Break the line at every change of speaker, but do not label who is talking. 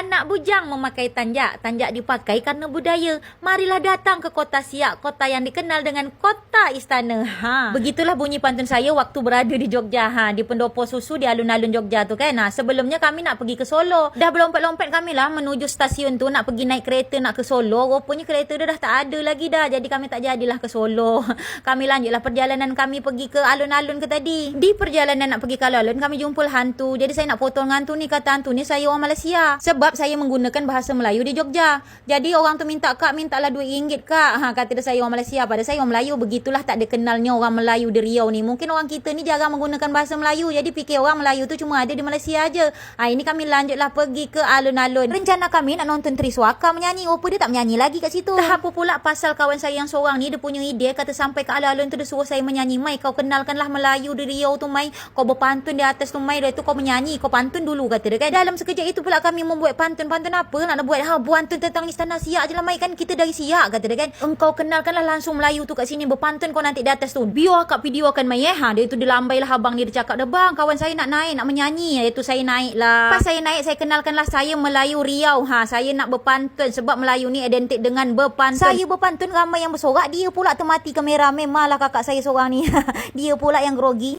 Anak bujang memakai tanjak. Tanjak dipakai karena budaya. Marilah datang ke kota Siak, kota yang dikenal dengan kota istana. Ha. Begitulah bunyi pantun saya waktu berada di Jogja. Ha. Di pendopo susu di alun-alun Jogja tu kan. Ha. Sebelumnya kami nak pergi ke Solo. Dah berlompat-lompat kami lah menuju stasiun tu nak pergi naik kereta nak ke Solo. Rupanya kereta dia dah tak ada lagi dah. Jadi kami tak jadilah ke Solo. Kami lanjutlah perjalanan kami pergi ke alun-alun ke tadi. Di perjalanan nak pergi ke alun-alun kami jumpa hantu. Jadi saya nak potong hantu ni kata hantu ni saya orang Malaysia. Sebab saya menggunakan bahasa Melayu di Jogja. Jadi orang tu minta kak mintalah RM2 kak. Ha, kata dia saya orang Malaysia. Pada saya orang Melayu begitulah tak ada kenalnya orang Melayu di Riau ni. Mungkin orang kita ni jarang menggunakan bahasa Melayu. Jadi fikir orang Melayu tu cuma ada di Malaysia aja. Ha, ini kami lanjutlah pergi ke alun-alun. Rencana kami nak nonton Triswaka menyanyi. Rupa dia tak menyanyi lagi kat situ. Dah apa pula pasal kawan saya yang seorang ni dia punya ide kata sampai ke alun-alun tu dia suruh saya menyanyi. Mai kau kenalkanlah Melayu di Riau tu Mai. Kau berpantun di atas tu Mai. Dari tu kau menyanyi. Kau pantun dulu kata dia kan. Dalam sekejap itu pula kami membuat pantun-pantun apa nak, nak buat. Ha pantun tentang istana Siak je lah Mai kan. Kita dari Siak kata dia kan. Engkau kenalkanlah langsung Melayu tu kat sini. Berpantun kau nanti di atas tu. Biar kat video akan Mai eh. Ha dia tu dia lambai lah abang dia. Dia cakap dah bang kawan saya nak naik nak menyanyi. Itu saya naik lah. Pas saya naik saya kenalkanlah saya Melayu Riau. Ha saya nak berpantun sebab Melayu ni identik dengan berpantun. Saya berpantun ramai yang bersorak. Dia pula termati kamera. Memanglah kakak saya seorang ni. dia pula yang grogi.